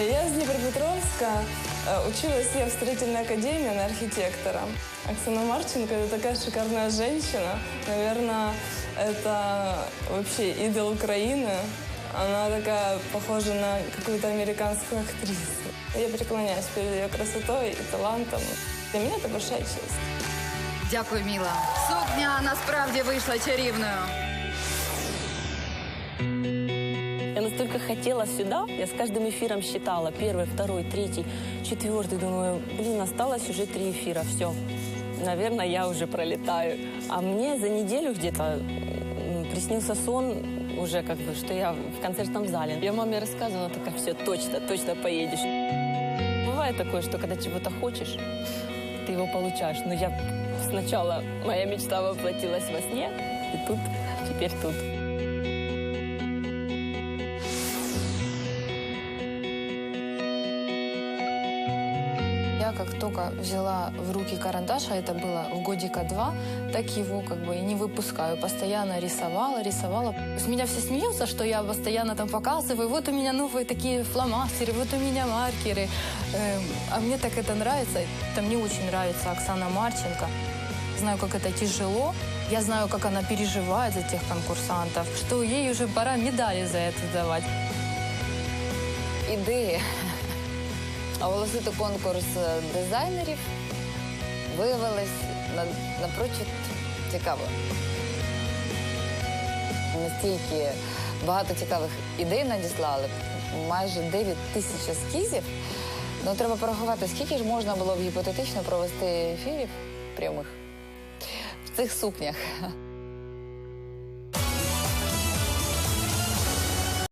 Я с Днепропетровска, э, училась я в строительной академии на архитектора. Оксана Марченко – это такая шикарная женщина. Наверное, это вообще идол Украины. Она такая похожа на какую-то американскую актрису. Я преклоняюсь перед ее красотой и талантом. Для меня это большая честь. Дякую, Міла. Сукня насправді вийшла чарівною. Я настолько хотела сюда, я с каждым эфиром считала. Первый, второй, третий, четвертый. Думаю, блин, осталось уже три эфира, все. Наверное, я уже пролетаю. А мне за неделю где-то приснился сон уже как бы, что я в концертном зале. Я маме рассказывала, такая, все, точно, точно поедешь. Бывает такое, что когда чего-то хочешь, ты его получаешь. Но я сначала, моя мечта воплотилась во сне, и тут, теперь тут. Как только взяла в руки карандаш, а это было в годика два, так его как бы и не выпускаю. Постоянно рисовала, рисовала. С меня все смеются, что я постоянно там показываю. Вот у меня новые такие фломастеры, вот у меня маркеры. Эм, а мне так это нравится. Это мне очень нравится Оксана Марченко. Знаю, как это тяжело. Я знаю, как она переживает за тех конкурсантов, что ей уже пора медали за это давать. Оголосити конкурс е, дизайнерів виявилось на- напрочуд цікаво. Настільки багато цікавих ідей надіслали, майже 9 тисяч ескізів. Ну, треба порахувати, скільки ж можна було б гіпотетично провести ефірів прямих в цих сукнях.